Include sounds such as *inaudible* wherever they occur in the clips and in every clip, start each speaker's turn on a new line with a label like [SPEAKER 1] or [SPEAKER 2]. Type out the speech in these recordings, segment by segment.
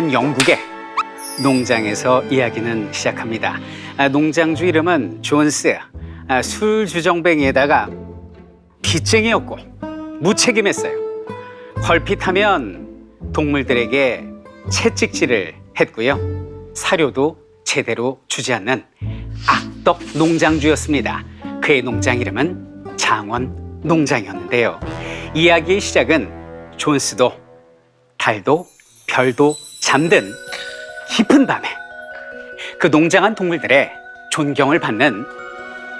[SPEAKER 1] 한 영국의 농장에서 이야기는 시작합니다. 아, 농장주 이름은 존스. 아, 술 주정뱅이에다가 빚쟁이였고 무책임했어요. 걸핏하면 동물들에게 채찍질을 했고요. 사료도 제대로 주지 않는 악덕 농장주였습니다. 그의 농장 이름은 장원 농장이었는데요. 이야기의 시작은 존스도 달도 별도 잠든 깊은 밤에 그 농장한 동물들의 존경을 받는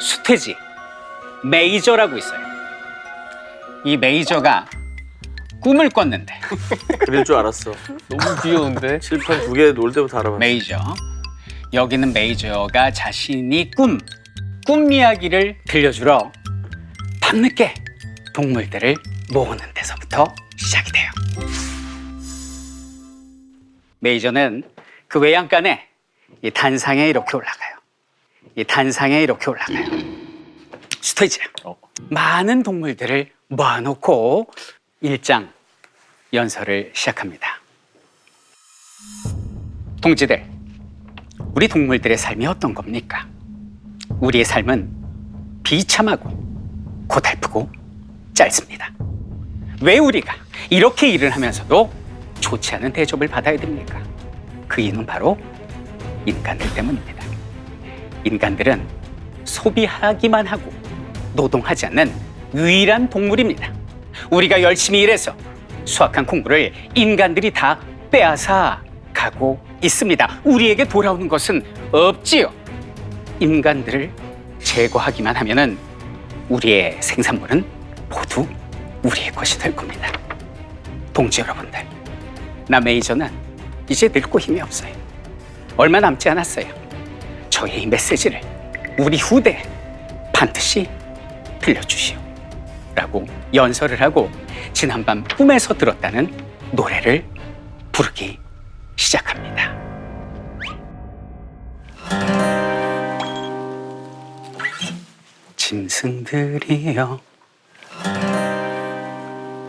[SPEAKER 1] 수퇴지 메이저라고 있어요. 이 메이저가 꿈을 꿨는데 *laughs*
[SPEAKER 2] 그럴 줄 알았어.
[SPEAKER 3] 너무 귀여운데? *laughs*
[SPEAKER 2] 칠판 두 개 놀 때부터 알아봤어.
[SPEAKER 1] 메이저 여기는 메이저가 자신이 꿈, 꿈 이야기를 들려주러 밤늦게 동물들을 모으는 데서부터 시작이 돼요. 메이저는 그 외양간에 이 단상에 이렇게 올라가요. 이 단상에 이렇게 올라가요. 스테이지. 많은 동물들을 모아놓고 일장 연설을 시작합니다. 동지들, 우리 동물들의 삶이 어떤 겁니까? 우리의 삶은 비참하고 고달프고 짧습니다. 왜 우리가 이렇게 일을 하면서도 좋지 않은 대접을 받아야 됩니까? 그 이유는 바로 인간들 때문입니다. 인간들은 소비하기만 하고 노동하지 않는 유일한 동물입니다. 우리가 열심히 일해서 수확한 콩물을 인간들이 다 빼앗아 가고 있습니다. 우리에게 돌아오는 것은 없지요. 인간들을 제거하기만 하면은 우리의 생산물은 모두 우리의 것이 될 겁니다. 동지 여러분들, 나 메이저는 이제 늙고 힘이 없어요. 얼마 남지 않았어요. 저의 이 메시지를 우리 후대에 반드시 들려주시오. 라고 연설을 하고 지난밤 꿈에서 들었다는 노래를 부르기 시작합니다. 짐승들이여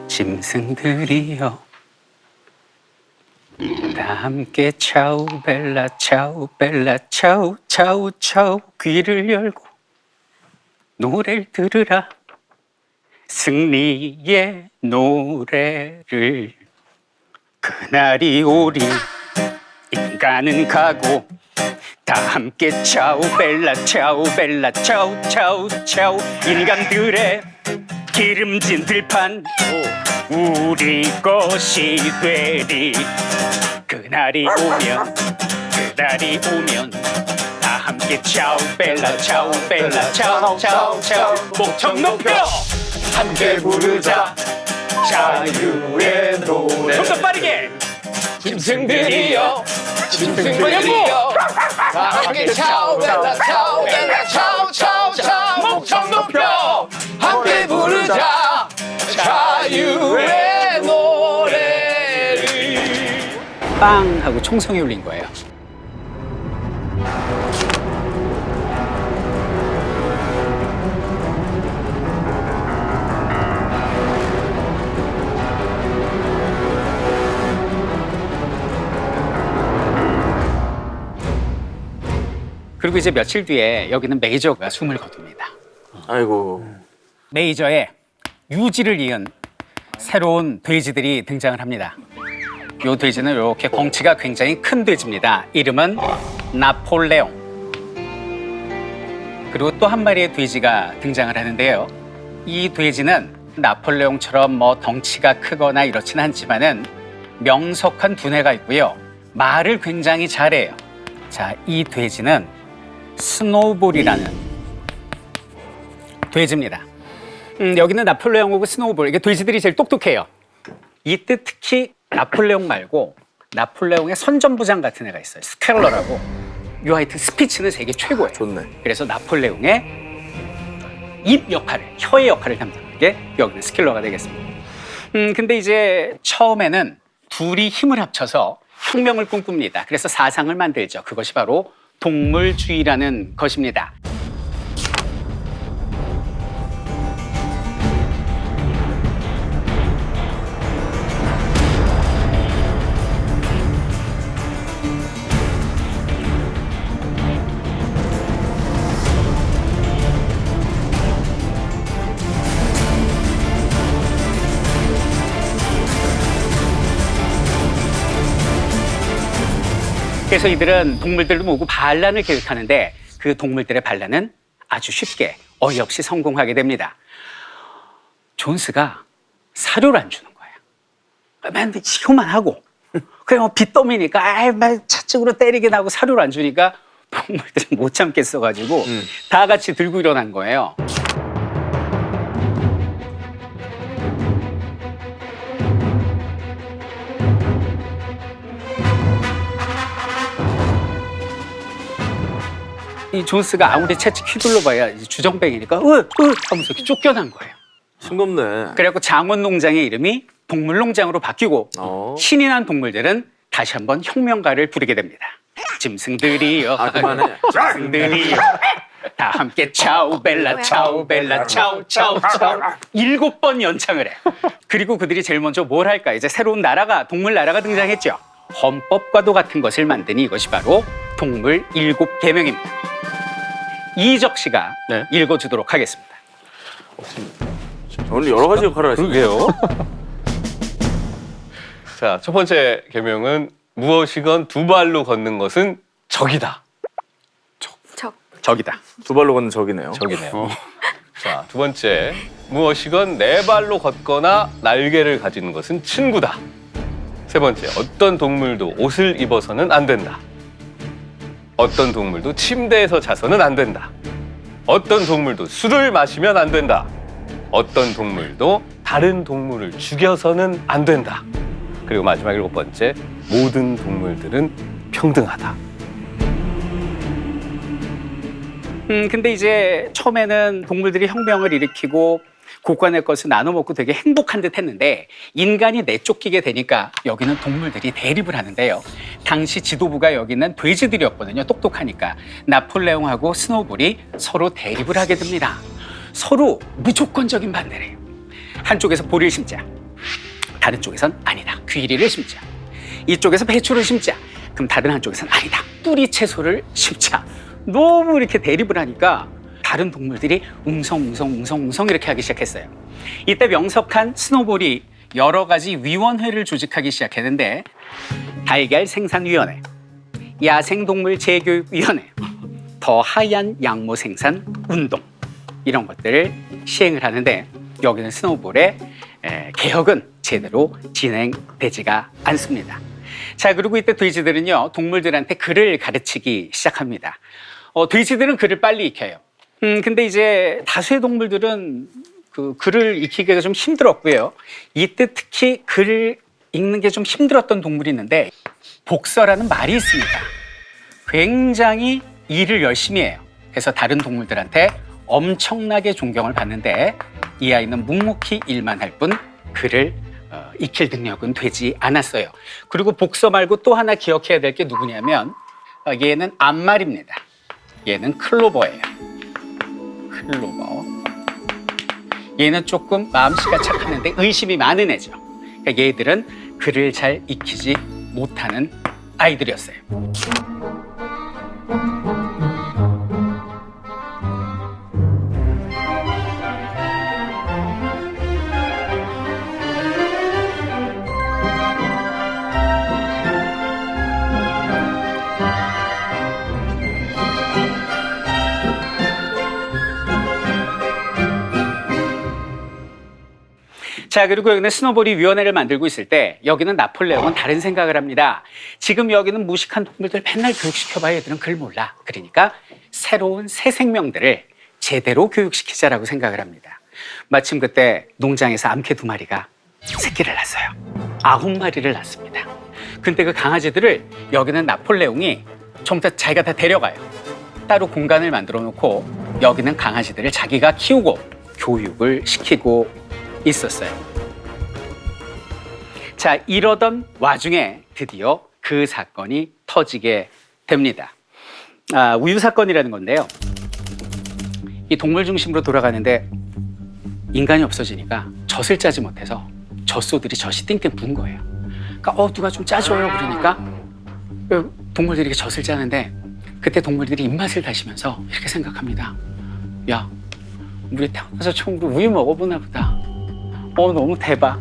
[SPEAKER 1] 짐승들이여 다 함께 차우 벨라 차우 벨라 차우 차우 차우 귀를 열고 노래를 들으라. 승리의 노래를. 그날이 오리 인간은 가고 다 함께 차우 벨라 차우 벨라 차우 차우 차우. 인간들의 기름진 들판. 우리 것이 되리. 그날이 오면 그날이 오면 다 함께 차우 벨라 차우 벨라 차우 차우 차우 목청 높여! 함께 부르자. 자유의 노래. 좀 더 빠르게!
[SPEAKER 3] 짐승들이여 짐승들이여. 다 함께 차오 벨라 차오 벨라 차오 부르자 자유의 노래를
[SPEAKER 1] 빵 하고 총성이 울린 거예요. 그리고 이제 며칠 뒤에 여기는 메이저가 숨을 거둡니다.
[SPEAKER 2] 아이고.
[SPEAKER 1] 메이저의 유지를 이은 새로운 돼지들이 등장을 합니다. 이 돼지는 이렇게 덩치가 굉장히 큰 돼지입니다. 이름은 나폴레옹. 그리고 또 한 마리의 돼지가 등장을 하는데요. 이 돼지는 나폴레옹처럼 뭐 덩치가 크거나 이렇지는 않지만은 명석한 두뇌가 있고요. 말을 굉장히 잘해요. 자, 이 돼지는 스노우볼이라는 돼지입니다. 음, 여기는 나폴레옹하고 스노우볼 이게 돼지들이 제일 똑똑해요. 이때 특히 나폴레옹 말고 나폴레옹의 선전부장 같은 애가 있어요. 스켈러라고. 요 하여튼 스피치는 세계 최고예요.
[SPEAKER 2] 좋네.
[SPEAKER 1] 그래서 나폴레옹의 입 역할을, 혀의 역할을 담당한 게 여기는 스킬러가 되겠습니다. 음, 근데 이제 처음에는 둘이 힘을 합쳐서 혁명을 꿈꿉니다. 그래서 사상을 만들죠. 그것이 바로 동물주의라는 것입니다. 그래서 이들은 동물들을 모으고 반란을 계획하는데 그 동물들의 반란은 아주 쉽게 어이없이 성공하게 됩니다. 존스가 사료를 안 주는 거예요. 맨날 치고만 하고 그냥 뭐 빚더미니까 아이 막 차측으로 때리게 나고 사료를 안 주니까 동물들이 못 참겠어가지고 다 같이 들고 일어난 거예요. 이 존스가 아무리 채찍 휘둘러봐야 이제 주정뱅이니까 으! 으! 하면서 이렇게 쫓겨난 거예요.
[SPEAKER 2] 싱겁네.
[SPEAKER 1] 그래갖고 장원 농장의 이름이 동물농장으로 바뀌고
[SPEAKER 2] 어.
[SPEAKER 1] 신이 난 동물들은 다시 한번 혁명가를 부르게 됩니다. 짐승들이여,
[SPEAKER 2] 아 그만해.
[SPEAKER 1] 짐승들이여, 다 함께 차우 벨라 차우 벨라 차우 차우 차우 일곱 번 연창을 해. 그리고 그들이 제일 먼저 뭘 할까? 이제 새로운 나라가 동물 나라가 등장했죠. 헌법과도 같은 것을 만드니 이것이 바로 동물 일곱 계명입니다. 이적 씨가
[SPEAKER 3] 네.
[SPEAKER 1] 읽어주도록 하겠습니다.
[SPEAKER 2] 오늘 여러 가지 역할을 하시네.
[SPEAKER 3] 그러게요. *laughs* 자, 첫 번째 계명은 무엇이건 두 발로 걷는 것은 적이다.
[SPEAKER 4] 적.
[SPEAKER 1] 저기다.
[SPEAKER 2] 두 발로 걷는 적이네요.
[SPEAKER 3] 적이네요. *laughs* 자, 두 번째. 무엇이건 네 발로 걷거나 날개를 가지는 것은 친구다. 세 번째. 어떤 동물도 옷을 입어서는 안 된다. 어떤 동물도 침대에서 자서는 안 된다. 어떤 동물도 술을 마시면 안 된다. 어떤 동물도 다른 동물을 죽여서는 안 된다. 그리고 마지막 일곱 번째. 모든 동물들은 평등하다.
[SPEAKER 1] 음, 근데 이제 처음에는 동물들이 혁명을 일으키고 국간의 것을 나눠 먹고 되게 행복한 듯 했는데 인간이 내쫓기게 되니까 여기는 동물들이 대립을 하는데요. 당시 지도부가 여기는 돼지들이었거든요. 똑똑하니까. 나폴레옹하고 스노볼이 서로 대립을 하게 됩니다. 서로 무조건적인 반대를 해요. 한쪽에서 보리를 심자. 다른 쪽에선 아니다. 귀리를 심자. 이쪽에서 배추를 심자. 그럼 다른 한쪽에서는 아니다. 뿌리 채소를 심자. 너무 이렇게 대립을 하니까 다른 동물들이 웅성웅성 웅성 웅성 이렇게 하기 시작했어요. 이때 명석한 스노볼이 여러 가지 위원회를 조직하기 시작했는데 달걀 생산위원회, 야생동물 재교육위원회, 더 하얀 양모 생산 운동 이런 것들을 시행을 하는데 여기는 스노볼의 에, 개혁은 제대로 진행되지가 않습니다. 자 그리고 이때 돼지들은요 동물들한테 글을 가르치기 시작합니다. 어, 돼지들은 글을 빨리 익혀요. 음 근데 이제 다수의 동물들은 그 글을 익히기가 좀 힘들었고요. 이때 특히 글을 읽는 게 좀 힘들었던 동물이 있는데 복서라는 말이 있습니다. 굉장히 일을 열심히 해요. 그래서 다른 동물들한테 엄청나게 존경을 받는데 이 아이는 묵묵히 일만 할 뿐 글을 어, 익힐 능력은 되지 않았어요. 그리고 복서 말고 또 하나 기억해야 될 게 누구냐면 어, 얘는 암말입니다. 얘는 클로버예요. 클로버. 얘는 조금 마음씨가 착하는데 의심이 많은 애죠. 그러니까 얘들은 글을 잘 익히지 못하는 아이들이었어요. 자, 그리고 여기는 스노볼이 위원회를 만들고 있을 때 여기는 나폴레옹은 다른 생각을 합니다. 지금 여기는 무식한 동물들 맨날 교육시켜봐야 얘들은 글 몰라. 그러니까 새로운 새 생명들을 제대로 교육시키자라고 생각을 합니다. 마침 그때 농장에서 암캐 두 마리가 새끼를 낳았어요. 아홉 마리를 낳습니다. 근데 그 강아지들을 여기는 나폴레옹이 전부 다 자기가 다 데려가요. 따로 공간을 만들어 놓고 여기는 강아지들을 자기가 키우고 교육을 시키고 있었어요. 자, 이러던 와중에 드디어 그 사건이 터지게 됩니다. 아, 우유 사건이라는 건데요. 이 동물 중심으로 돌아가는데 인간이 없어지니까 젖을 짜지 못해서 젖소들이 젖이 띵띵 부은 거예요. 그러니까 어 누가 좀 짜줘요 그러니까 그 동물들이 이렇게 젖을 짜는데 그때 동물들이 입맛을 다시면서 이렇게 생각합니다. 야, 우리 태어나서 처음으로 우유 먹어보나 보다. 어 너무 대박.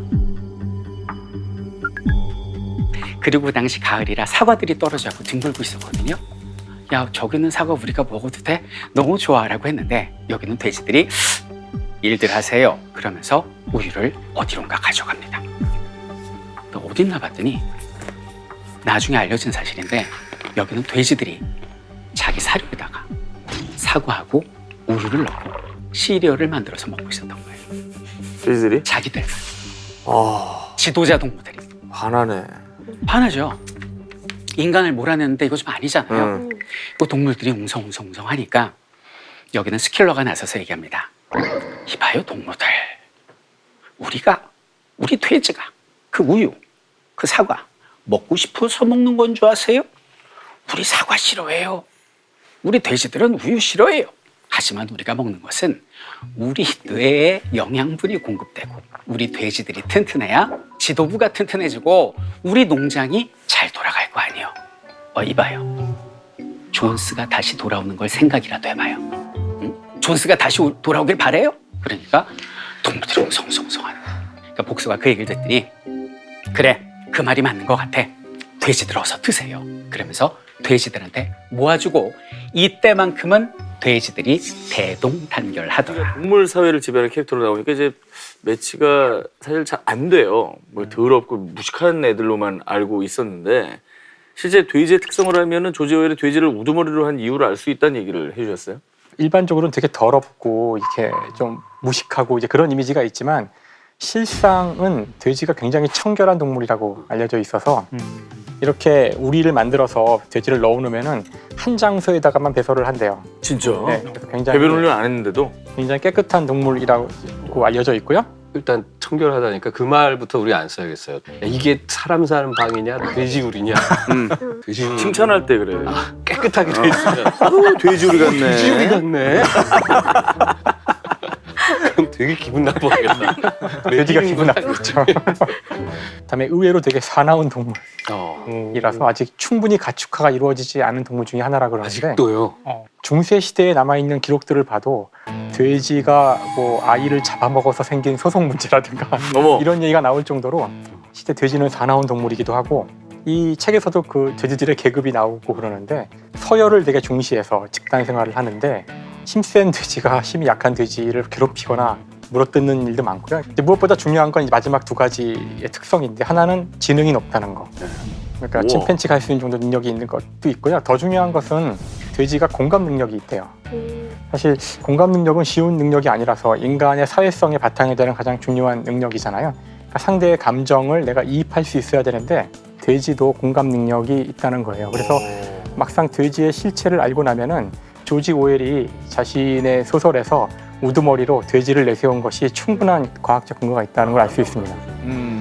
[SPEAKER 1] 그리고 그 당시 가을이라 사과들이 떨어져고 뒹굴고 있었거든요. 야 저기는 사과 우리가 먹어도 돼? 너무 좋아 라고 했는데 여기는 돼지들이 일들 하세요. 그러면서 우유를 어디론가 가져갑니다. 또 어딨나 봤더니 나중에 알려진 사실인데 여기는 돼지들이 자기 사료에다가 사과하고 우유를 넣고 시리얼을 만들어서 먹고 있었던 거예요.
[SPEAKER 2] 돼지들이?
[SPEAKER 1] 자기들
[SPEAKER 2] 아
[SPEAKER 1] 지도자 동무들이
[SPEAKER 2] 반하네.
[SPEAKER 1] 화나죠. 인간을 몰아내는데 이거 좀 아니잖아요.
[SPEAKER 2] 응.
[SPEAKER 1] 그 동물들이 웅성웅성웅성 하니까 여기는 스킬러가 나서서 얘기합니다. 이봐요 동무들. 우리가 우리 돼지가 그 우유, 그 사과 먹고 싶어서 먹는 건 줄 아세요? 우리 사과 싫어해요. 우리 돼지들은 우유 싫어해요. 하지만 우리가 먹는 것은 우리 뇌에 영양분이 공급되고 우리 돼지들이 튼튼해야 지도부가 튼튼해지고 우리 농장이 잘 돌아갈 거 아니에요. 어, 이봐요. 존스가 다시 돌아오는 걸 생각이라도 해봐요. 응? 존스가 다시 오- 돌아오길 바래요? 그러니까 동물들이 웅성웅성하는. 그러니까 복수가 그 얘기를 듣더니 그래 그 말이 맞는 것 같아. 돼지들 어서 드세요. 그러면서 돼지들한테 모아주고 이때만큼은 돼지들이 대동단결하더라.
[SPEAKER 2] 동물 사회를 지배하는 캐릭터로 나오니까 이제 매치가 사실 잘 안 돼요. 뭐 더럽고 무식한 애들로만 알고 있었는데 실제 돼지의 특성을 알면은 조지 오웰이 돼지를 우두머리로 한 이유를 알 수 있다는 얘기를 해주셨어요.
[SPEAKER 5] 일반적으로는 되게 더럽고 이렇게 좀 무식하고 이제 그런 이미지가 있지만 실상은 돼지가 굉장히 청결한 동물이라고 알려져 있어서 이렇게 우리를 만들어서 돼지를 넣어놓으면은 한 장소에다가만 배설을 한대요.
[SPEAKER 2] 진짜?
[SPEAKER 5] 네, 그래서 굉장히
[SPEAKER 2] 배변 훈련 안 했는데도
[SPEAKER 5] 굉장히 깨끗한 동물이라고 알려져 있고요.
[SPEAKER 3] 일단 청결하다니까 그 말부터 우리 안 써야겠어요. 야, 이게 사람 사는 방이냐 돼지 우리냐. *laughs*
[SPEAKER 1] 음.
[SPEAKER 3] 돼지
[SPEAKER 2] 칭찬할 때 그래.
[SPEAKER 3] 깨끗하게 돼 있으면
[SPEAKER 2] 아우 돼지우리 같네.
[SPEAKER 3] 돼지 우리 같네. *laughs* 그럼 되게 기분 나빠하겠다.
[SPEAKER 5] 돼지가 기분 나쁘죠. 그다음에 의외로 되게 사나운 동물이라서
[SPEAKER 3] 어.
[SPEAKER 5] 아직 충분히 가축화가 이루어지지 않은 동물 중에 하나라 그러는데
[SPEAKER 3] 아직도요.
[SPEAKER 5] 어, 중세 시대에 남아 있는 기록들을 봐도 돼지가 뭐 아이를 잡아먹어서 생긴 소송 문제라든가 *laughs*
[SPEAKER 2] 어머.
[SPEAKER 5] 이런 얘기가 나올 정도로 시대 돼지는 사나운 동물이기도 하고 이 책에서도 그 돼지들의 계급이 나오고 그러는데 서열을 되게 중시해서 집단 생활을 하는데 힘센 돼지가 힘이 약한 돼지를 괴롭히거나 물어뜯는 일도 많고요. 이제 무엇보다 중요한 건이 마지막 두 가지의 특성인데 하나는 지능이 높다는 거. 그러니까
[SPEAKER 2] 우와.
[SPEAKER 5] 침팬지가 할 수 있는 정도 능력이 있는 것도 있고요. 더 중요한 것은 돼지가 공감 능력이 있대요.
[SPEAKER 4] 음,
[SPEAKER 5] 사실 공감 능력은 쉬운 능력이 아니라서 인간의 사회성의 바탕이 되는 가장 중요한 능력이잖아요. 그러니까 상대의 감정을 내가 이입할 수 있어야 되는데 돼지도 공감 능력이 있다는 거예요. 그래서 막상 돼지의 실체를 알고 나면은 조지 오웰이 자신의 소설에서 우두머리로 돼지를 내세운 것이 충분한 과학적 근거가 있다는 걸 알 수 있습니다.
[SPEAKER 2] 음.